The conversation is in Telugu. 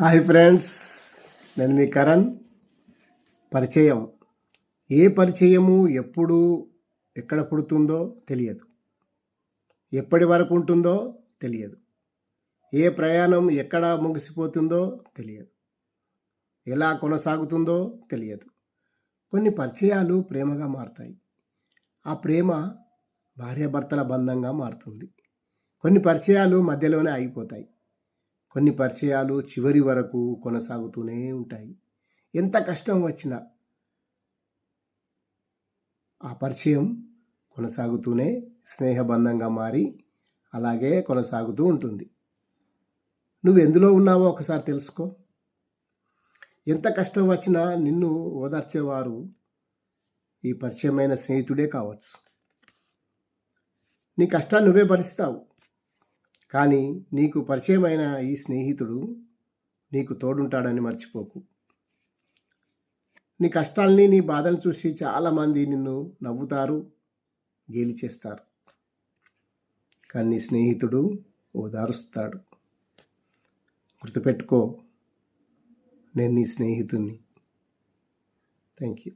హాయ్ ఫ్రెండ్స్ నేను మీ కరణ్. పరిచయం. ఏ పరిచయము ఎప్పుడు ఎక్కడ పుడుతుందో తెలియదు. ఎప్పటి వరకు ఉంటుందో తెలియదు. ఏ ప్రయాణం ఎక్కడ ముగిసిపోతుందో తెలియదు. ఎలా కొనసాగుతుందో తెలియదు. కొన్ని పరిచయాలు ప్రేమగా మారుతాయి. ఆ ప్రేమ భార్యాభర్తల బంధంగా మారుతుంది. కొన్ని పరిచయాలు మధ్యలోనే ఆగిపోతాయి కొన్ని పరిచయాలు చివరి వరకు కొనసాగుతూనే ఉంటాయి. ఎంత కష్టం వచ్చినా ఆ పరిచయం కొనసాగుతూనే స్నేహబంధంగా మారి అలాగే కొనసాగుతూ ఉంటుంది. నువ్వు ఎందులో ఉన్నావో ఒకసారి తెలుసుకో. ఎంత కష్టం వచ్చినా నిన్ను ఓదార్చేవారు ఈ పరిచయమైన స్నేహితుడే కావచ్చు. నీ కష్టాన్ని నువ్వే భరిస్తావు. కానీ నీకు పరిచయమైన ఈ స్నేహితుడు నీకు తోడుంటాడని మర్చిపోకు. నీ కష్టాల్ని నీ బాధలు చూసి చాలామంది నిన్ను నవ్వుతారు గేలి చేస్తారు. కానీ నీ స్నేహితుడు ఓదారుస్తాడు గుర్తుపెట్టుకో నేను నీ స్నేహితుడిని థ్యాంక్ యూ